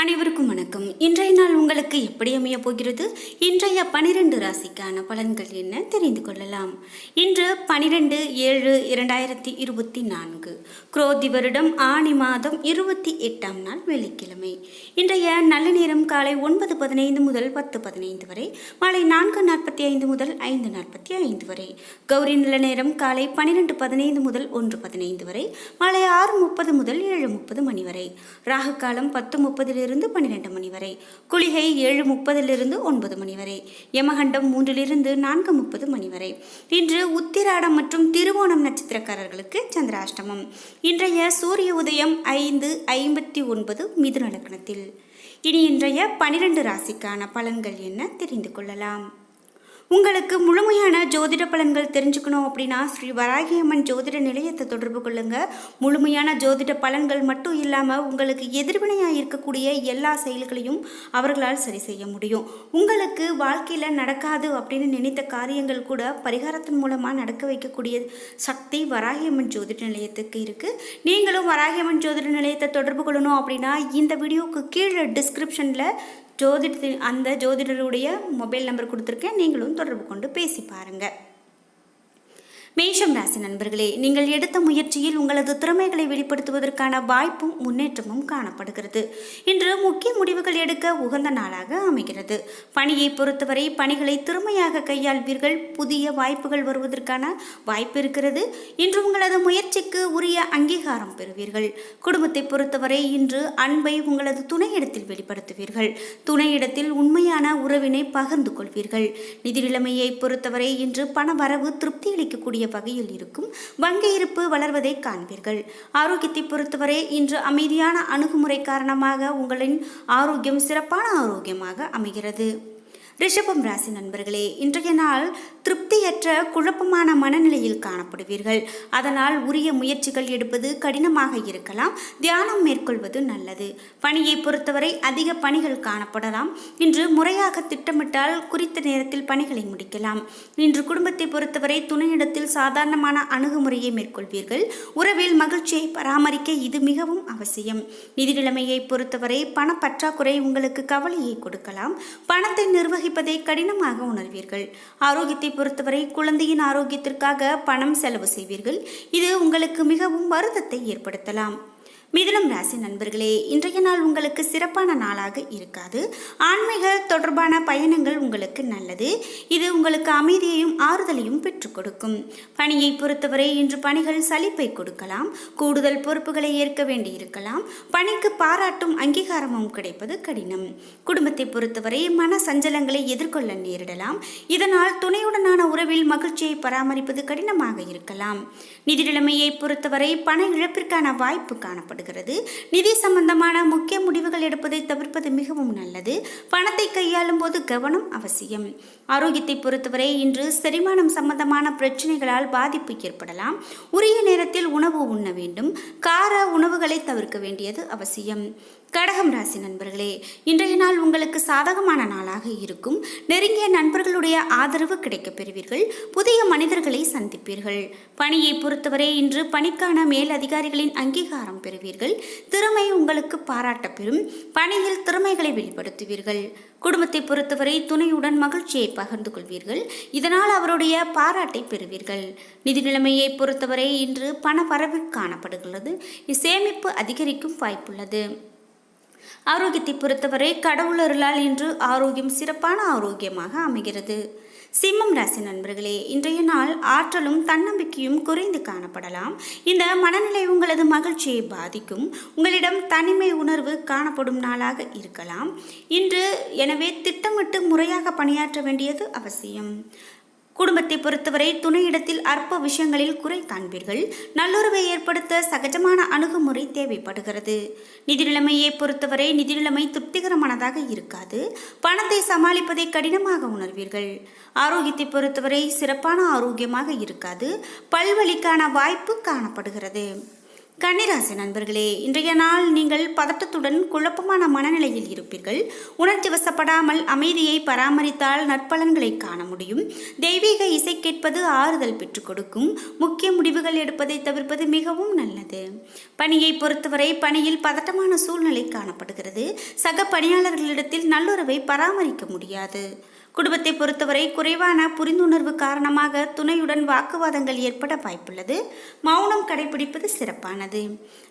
அனைவருக்கும் வணக்கம். இன்றைய நாள் உங்களுக்கு எப்படி அமைய போகிறது? இன்றைய பனிரெண்டு ராசிக்கான பலன்கள் என்ன? தெரிந்து கொள்ளலாம். இன்று பனிரெண்டு ஏழு இரண்டாயிரத்தி இருபத்தி நான்கு. குரோதி வருடம் ஆணி மாதம் இருபத்தி எட்டாம் நாள் வெள்ளிக்கிழமை. இன்றைய நல்ல நேரம் காலை ஒன்பது பதினைந்து முதல் பத்து பதினைந்து வரை மாலை நான்கு நாற்பத்தி ஐந்து முதல் ஐந்து நாற்பத்தி ஐந்து வரை. கௌரி நல்ல நேரம் காலை பனிரெண்டு பதினைந்து முதல் ஒன்று பதினைந்து வரை மாலை ஆறு முப்பது முதல் ஏழு முப்பது மணி வரை. ராகு காலம் பத்து முப்பதிலிருந்து பன்னிரெண்டு மணி வரை. குளிகை ஏழு முப்பதிலிருந்து ஒன்பது மணி வரை. யமகண்டம் மூன்றிலிருந்து நான்கு முப்பது மணி வரை. இன்று உத்திராடம் மற்றும் திருவோணம் நட்சத்திரக்காரர்களுக்கு சந்திராஷ்டமம். இன்றைய சூரிய உதயம் ஐந்து ஐம்பத்தி ஒன்பது மிதுன லக்னத்தில். இனி இன்றைய பனிரெண்டு ராசிக்கான பலன்கள் என்ன தெரிந்து கொள்ளலாம்? உங்களுக்கு முழுமையான ஜோதிட பலன்கள் தெரிஞ்சுக்கணும் அப்படின்னா ஸ்ரீ வராகியம்மன் ஜோதிட நிலையத்தை தொடர்பு கொள்ளுங்கள் முழுமையான ஜோதிட பலன்கள் மட்டும் இல்லாமல் உங்களுக்கு எதிர்வினையாக இருக்கக்கூடிய எல்லா செயல்களையும் அவர்களால் சரி செய்ய முடியும். உங்களுக்கு வாழ்க்கையில் நடக்காது அப்படின்னு நினைத்த காரியங்கள் கூட பரிகாரத்தின் மூலமாக நடக்க வைக்கக்கூடிய சக்தி வராகியம்மன் ஜோதிட நிலையத்துக்கு இருக்குது நீங்களும் வராகி அம்மன் ஜோதிட நிலையத்தை தொடர்பு கொள்ளணும் அப்படின்னா இந்த வீடியோவுக்கு கீழே டிஸ்கிரிப்ஷனில் ஜோதிடத்தின் அந்த ஜோதிடருடைய மொபைல் நம்பர் கொடுத்துருக்கேன். நீங்களும் தொடர்பு கொண்டு பேசி பாருங்கள் மேஷம் ராசி நண்பர்களே நீங்கள் எடுத்த முயற்சியில் உங்களது திறமைகளை வெளிப்படுத்துவதற்கான வாய்ப்பும் முன்னேற்றமும் காணப்படுகிறது. இன்று முக்கிய முடிவுகள் எடுக்க உகந்த நாளாக அமைகிறது. பணியை பொறுத்தவரை பணிகளை திறமையாக கையாள்வீர்கள். புதிய வாய்ப்புகள் வருவதற்கான வாய்ப்பு இருக்கிறது. இன்று உங்களது முயற்சிக்கு உரிய அங்கீகாரம் பெறுவீர்கள். குடும்பத்தை பொறுத்தவரை இன்று அன்பை உங்களது துணையிடத்தில் வெளிப்படுத்துவீர்கள். துணையிடத்தில் உண்மையான உறவினை பகிர்ந்து கொள்வீர்கள். நிதி நிலைமையை பொறுத்தவரை இன்று பண வரவு திருப்தி அளிக்கக்கூடிய வகையில் இருக்கும் வங்கி இருப்பு வளர்வதை காண்பீர்கள். ஆரோக்கியத்தை பொறுத்தவரை இன்று அமைதியான அணுகுமுறை காரணமாக உங்களின் ஆரோக்கியம் சிறப்பான ஆரோக்கியமாக அமைகிறது. ரிஷபம் ராசி நண்பர்களே இன்றைய நாள் திருப்தியற்ற குழப்பமான மனநிலையில் காணப்படுவீர்கள். அதனால் உரிய முயற்சிகள் எடுப்பது கடினமாக இருக்கலாம். தியானம் மேற்கொள்வது நல்லது. பணியை பொறுத்தவரை அதிக பணிகள் காணப்படலாம். இன்று முறையாக திட்டமிட்டால் குறித்த நேரத்தில் பணிகளை முடிக்கலாம். இன்று குடும்பத்தை பொறுத்தவரை துணையிடத்தில் சாதாரணமான அணுகுமுறையை மேற்கொள்வீர்கள். உறவில் மகிழ்ச்சியை பராமரிக்க இது மிகவும் அவசியம். நிதிநிலைமையை பொறுத்தவரை பண பற்றாக்குறை உங்களுக்கு கவலையை கொடுக்கலாம். பணத்தை நிர்வகிப்பதை கடினமாக உணர்வீர்கள். ஆரோக்கியத்தை பொறுத்தவரை குழந்தையின் ஆரோக்கியத்திற்காக பணம் செலவு செய்வீர்கள். இது உங்களுக்கு மிகவும் வருத்தத்தை ஏற்படுத்தலாம். மிதுனம் ராசி நண்பர்களே இன்றைய நாள் உங்களுக்கு சிறப்பான நாளாக இருக்காது. ஆன்மீக தொடர்பான பயணங்கள் உங்களுக்கு நல்லது. இது உங்களுக்கு அமைதியையும் ஆறுதலையும் பெற்றுக் கொடுக்கும். பணியை பொறுத்தவரை இன்று பணிகள் சலிப்பை கொடுக்கலாம். கூடுதல் பொறுப்புகளை ஏற்க வேண்டியிருக்கலாம். பணிக்கு பாராட்டும் அங்கீகாரமும் கிடைப்பது கடினம். குடும்பத்தை பொறுத்தவரை மன சஞ்சலங்களை எதிர்கொள்ள நேரிடலாம். இதனால் துணையுடனான உறவில் மகிழ்ச்சியை பராமரிப்பது கடினமாக இருக்கலாம். நிதி நிலைமையை பொறுத்தவரை பண இழப்பிற்கான வாய்ப்பு காணப்படும். காணப்படுகிறது நிதி சம்பந்தமான முக்கிய முடிவுகள் எடுப்பதை தவிர்ப்பது மிகவும் நல்லது. பணத்தை கையாளும் போது கவனம் அவசியம். ஆரோக்கியத்தை பொறுத்தவரை இன்று செரிமானம் சம்பந்தமான பிரச்சனைகளால் பாதிப்பு ஏற்படலாம். உரிய நேரத்தில் உணவு உண்ண வேண்டும். கார உணவுகளை தவிர்க்க வேண்டியது அவசியம். கடகம் ராசி நண்பர்களே இன்றைய நாள் உங்களுக்கு சாதகமான நாளாக இருக்கும். நெருங்கிய நண்பர்களுடைய ஆதரவு கிடைக்கப் பெறுவீர்கள். புதிய மனிதர்களை சந்திப்பீர்கள். பணியை பொறுத்தவரை இன்று பணிக்கான மேல் அதிகாரிகளின் அங்கீகாரம் பெறுவீர்கள். திறமை உங்களுக்கு பாராட்டப்பெறும் பணியில் திறமைகளை வெளிப்படுத்துவீர்கள். குடும்பத்தை பொறுத்தவரை துணையுடன் மகிழ்ச்சியை பகிர்ந்து கொள்வீர்கள். இதனால் அவருடைய பாராட்டை பெறுவீர்கள். நிதி நிலைமையை பொறுத்தவரை இன்று பண வரவு காணப்படுகிறது. சேமிப்பு அதிகரிக்கும் வாய்ப்புள்ளது. ஆரோக்கியத்தை பொறுத்தவரை கடவுளர்களால் இன்று ஆரோக்கியம் சிறப்பான ஆரோக்கியமாக அமைகிறது. சிம்மம் ராசி நண்பர்களே இன்றைய நாள் ஆற்றலும் தன்னம்பிக்கையும் குறைந்து காணப்படலாம். இந்த மனநிலை உங்களது மகிழ்ச்சியை பாதிக்கும். உங்களிடம் தனிமை உணர்வு காணப்படும் நாளாக இருக்கலாம். இன்று எனவே திட்டமிட்டு முறையாக பணியாற்ற வேண்டியது அவசியம். குடும்பத்தை பொறுத்தவரை துணையிடத்தில் அற்ப விஷயங்களில் குறை காண்பீர்கள். நல்லுறவை ஏற்படுத்த சகஜமான அணுகுமுறை தேவைப்படுகிறது. நிதி நிலைமையை பொறுத்தவரை நிதி நிலைமை திருப்திகரமானதாக இருக்காது. பணத்தை சமாளிப்பதை கடினமாக உணர்வீர்கள். ஆரோக்கியத்தை பொறுத்தவரை சிறப்பான ஆரோக்கியமாக இருக்காது. பல்வழிக்கான வாய்ப்பு காணப்படுகிறது. கன்னிராசி நண்பர்களே இன்றைய நாள் நீங்கள் பதட்டத்துடன் குழப்பமான மனநிலையில் இருப்பீர்கள். உணர்ச்சி வசப்படாமல் அமைதியை பராமரித்தால் நற்பலன்களை காண முடியும். தெய்வீக இசை கேட்பது ஆறுதல் பெற்றுக் கொடுக்கும். முக்கிய முடிவுகள் எடுப்பதை தவிர்ப்பது மிகவும் நல்லது. பணியை பொறுத்தவரை பணியில் பதட்டமான சூழ்நிலை காணப்படுகிறது. சக பணியாளர்களிடத்தில் நல்லுறவை பராமரிக்க முடியாது. குடும்பத்தை பொறுத்தவரை குறைவான புரிந்துணர்வு காரணமாக துணையுடன் வாக்குவாதங்கள் ஏற்பட வாய்ப்புள்ளது. மௌனம் கடைபிடிப்பது சிறப்பானது.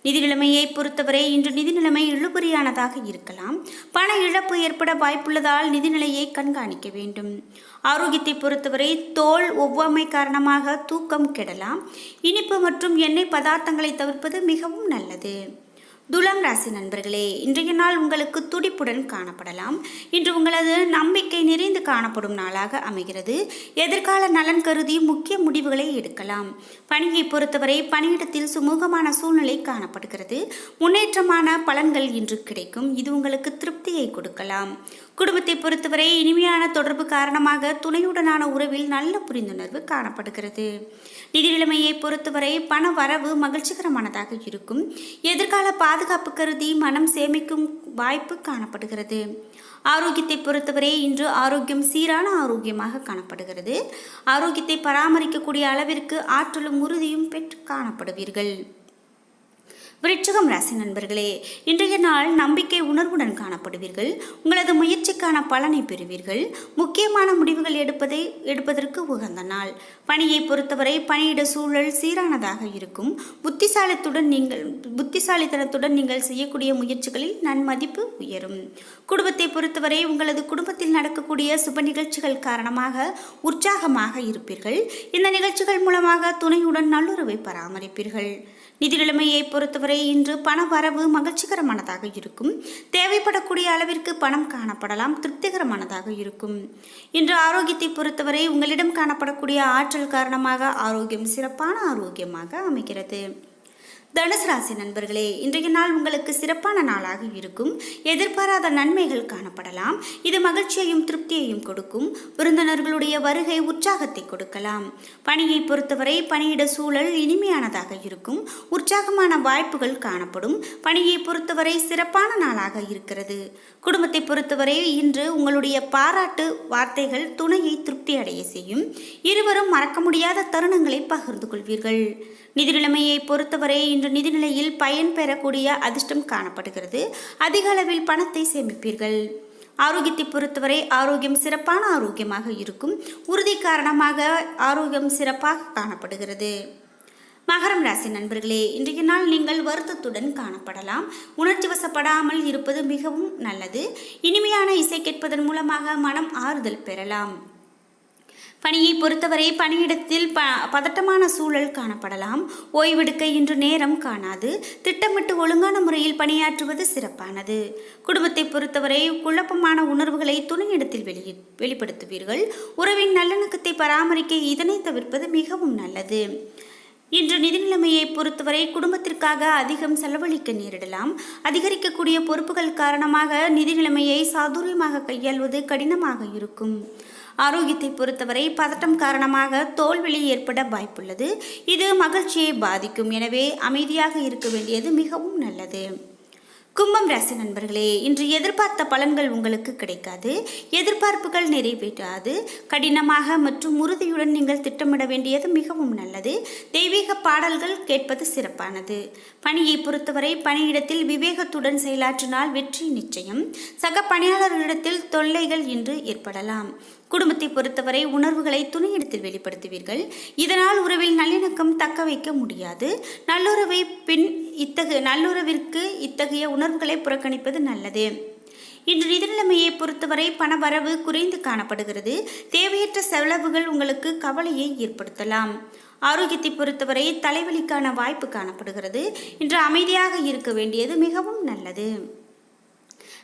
நிதி நிலைமையை பொறுத்தவரை இன்று நிதி நிலைமை இழுபறியானதாக இருக்கலாம். பண இழப்பு ஏற்பட வாய்ப்புள்ளதால் நிதிநிலையை கண்காணிக்க வேண்டும். ஆரோக்கியத்தை பொறுத்தவரை தோல் ஒவ்வாமை காரணமாக தூக்கம் கெடலாம். இனிப்பு மற்றும் எண்ணெய் பதார்த்தங்களை தவிர்ப்பது மிகவும் நல்லது. துலாம் ராசி நண்பர்களே இன்றைய நாள் உங்களுக்கு துடிப்புடன் காணப்படலாம். இன்று உங்களது நம்பிக்கை நிறைந்து காணப்படும் நாளாக அமைகிறது. எதிர்கால நலன் கருதி முக்கிய முடிவுகளை எடுக்கலாம். பணியை பொறுத்தவரை பணியிடத்தில் சுமூகமான சூழ்நிலை காணப்படுகிறது. முன்னேற்றமான பலன்கள் இன்று கிடைக்கும். இது உங்களுக்கு திருப்தியை கொடுக்கலாம். குடும்பத்தை பொறுத்தவரை இனிமையான தொடர்பு காரணமாக துணையுடனான உறவில் நல்ல புரிந்துணர்வு காணப்படுகிறது. நிதி நிலைமையை பொறுத்தவரை பண வரவு மகிழ்ச்சிகரமானதாக இருக்கும். எதிர்கால பாதுகாப்பு கருதி மனம் சேமிக்கும் வாய்ப்பு காணப்படுகிறது. ஆரோக்கியத்தை பொறுத்தவரை இன்று ஆரோக்கியம் சீரான ஆரோக்கியமாக காணப்படுகிறது. ஆரோக்கியத்தை பராமரிக்கக்கூடிய அளவிற்கு ஆற்றலும் உறுதியும் பெற்று காணப்படுவீர்கள். விருட்சகம் ராசி நண்பர்களே இன்றைய நாள் நம்பிக்கை உணர்வுடன் காணப்படுவீர்கள். உங்களது முயற்சிக்கான பலனை பெறுவீர்கள். முக்கியமான முடிவுகள் எடுப்பதை எடுப்பதற்கு உகந்த நாள். பணியை பொறுத்தவரை பணியிட சூழல் சீரானதாக இருக்கும். புத்திசாலித்துடன் நீங்கள் புத்திசாலித்தனத்துடன் நீங்கள் செய்யக்கூடிய முயற்சிகளில் நன்மதிப்பு உயரும். குடும்பத்தை பொறுத்தவரை உங்களது குடும்பத்தில் நடக்கக்கூடிய சுப நிகழ்ச்சிகள் காரணமாக உற்சாகமாக இருப்பீர்கள். இந்த நிகழ்ச்சிகள் மூலமாக துணையுடன் நல்லுறவை பராமரிப்பீர்கள். நிதி நிலைமையை பொறுத்தவரை இன்று பண வரவு மகிழ்ச்சிகரமானதாக இருக்கும். தேவைப்படக்கூடிய அளவிற்கு பணம் காணப்படலாம். திருப்திகரமானதாக இருக்கும். இன்று ஆரோக்கியத்தை பொறுத்தவரை உங்களிடம் காணப்படக்கூடிய ஆற்றல் காரணமாக ஆரோக்கியம் சிறப்பான ஆரோக்கியமாக அமைகிறது. தனுசு ராசி நண்பர்களே இன்றைய நாள் உங்களுக்கு சிறப்பான நாளாக இருக்கும். எதிர்பாராத நன்மைகள் காணப்படலாம். இது மகிழ்ச்சியையும் திருப்தியையும் கொடுக்கும். விருந்தினர்களுடைய வருகை உற்சாகத்தை கொடுக்கலாம். பணியை பொறுத்தவரை பணியிட சூழல் இனிமையானதாக இருக்கும். உற்சாகமான வாய்ப்புகள் காணப்படும். பணியை பொறுத்தவரை சிறப்பான நாளாக இருக்கிறது. குடும்பத்தை பொறுத்தவரை இன்று உங்களுடைய பாராட்டு வார்த்தைகள் துணையை திருப்தி அடைய செய்யும். இருவரும் மறக்க முடியாத தருணங்களை பகிர்ந்து கொள்வீர்கள். நிதிநிலைமையை பொறுத்தவரை இன்று நிதிநிலையில் பயன் பெறக்கூடிய அதிர்ஷ்டம் காணப்படுகிறது. அதிக அளவில் பணத்தை சேமிப்பீர்கள். ஆரோக்கியத்தை பொறுத்தவரை ஆரோக்கியம் சிறப்பான ஆரோக்கியமாக இருக்கும். உறுதி காரணமாக ஆரோக்கியம் சிறப்பாக காணப்படுகிறது. மகரம் ராசி நண்பர்களே இன்றைய நாள் நீங்கள் வருத்தத்துடன் காணப்படலாம். உணர்ச்சி வசப்படாமல் இருப்பது மிகவும் நல்லது. இனிமையான இசை கேட்பதன் மூலமாக மனம் ஆறுதல் பெறலாம். பணியை பொறுத்தவரை பணியிடத்தில் ப பதட்டமான சூழல் காணப்படலாம். ஓய்வெடுக்க இன்று நேரம் காணாது. திட்டமிட்டு ஒழுங்கான முறையில் பணியாற்றுவது சிறப்பானது. குடும்பத்தை பொறுத்தவரை குழப்பமான உணர்வுகளை துணையிடத்தில் வெளியே வெளிப்படுத்துவீர்கள். உறவின் நல்லிணக்கத்தை பராமரிக்க இதனை தவிர்ப்பது மிகவும் நல்லது. இன்று நிதி நிலைமையை பொறுத்தவரை குடும்பத்திற்காக அதிகம் செலவழிக்க நேரிடலாம். அதிகரிக்கக்கூடிய பொறுப்புகள் காரணமாக நிதி நிலைமையை சாதுரியமாக கையாள்வது கடினமாக இருக்கும். ஆரோக்கியத்தை பொறுத்தவரை பதட்டம் காரணமாக தோல்வெளி ஏற்பட வாய்ப்புள்ளது. இது மகிழ்ச்சியை பாதிக்கும். எனவே அமைதியாக இருக்க வேண்டியது மிகவும் நல்லது. கும்பம் ராசி நண்பர்களே இன்று எதிர்பார்த்த பலன்கள் உங்களுக்கு கிடைக்காது. எதிர்பார்ப்புகள் நிறைவேற்றாது கடினமாக மற்றும் உறுதியுடன் நீங்கள் திட்டமிட வேண்டியது மிகவும் நல்லது. தெய்வீக பாடல்கள் கேட்பது சிறப்பானது. பணியை பொறுத்தவரை பணியிடத்தில் விவேகத்துடன் செயலாற்றினால் வெற்றி நிச்சயம். சக பணியாளர்களிடத்தில் தொல்லைகள் இன்று ஏற்படலாம். குடும்பத்தை பொறுத்தவரை உணர்வுகளை துணையிடத்தில் வெளிப்படுத்துவீர்கள். இதனால் உறவில் நல்லிணக்கம் தக்க வைக்க முடியாது. நல்லுறவை பின் இத்தகைய நல்லுறவிற்கு இத்தகைய உணர்வுகளை புறக்கணிப்பது நல்லது. இன்று நிதிநிலைமையை பொறுத்தவரை பண வரவு குறைந்து காணப்படுகிறது. தேவையற்ற செலவுகள் உங்களுக்கு கவலையை ஏற்படுத்தலாம். ஆரோக்கியத்தை பொறுத்தவரை தலைவலிக்கான வாய்ப்பு காணப்படுகிறது. இன்று அமைதியாக இருக்க வேண்டியது மிகவும் நல்லது.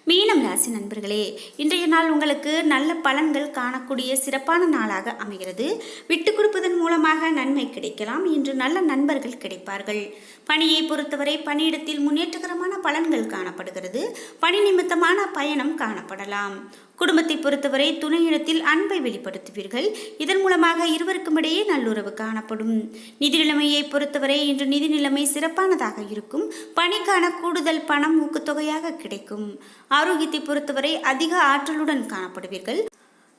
மீனம் ராசி நண்பர்களே இன்றைய நாள் உங்களுக்கு நல்ல பலன்கள் காணக்கூடிய சிறப்பான நாளாக அமைகிறது. விட்டு கொடுப்பதன் மூலமாக நன்மை கிடைக்கலாம் இன்று நல்ல நண்பர்கள் கிடைப்பார்கள். பணியை பொறுத்தவரை பணியிடத்தில் முன்னேற்றகரமான பலன்கள் காணப்படுகிறது. பணி நிமித்தமான பயணம் காணப்படலாம். குடும்பத்தை பொறுத்தவரை துணையிடத்தில் அன்பை வெளிப்படுத்துவீர்கள். இதன் மூலமாக இருவருக்கும் இடையே நல்லுறவு காணப்படும். நிதி நிலைமையை பொறுத்தவரை இன்று நிதி நிலைமை சிறப்பானதாக இருக்கும். பணிக்கான கூடுதல் பணம் ஊக்கத்தொகையாக கிடைக்கும். ஆரோக்கியத்தை பொறுத்தவரை அதிக ஆற்றலுடன் காணப்படுவீர்கள்.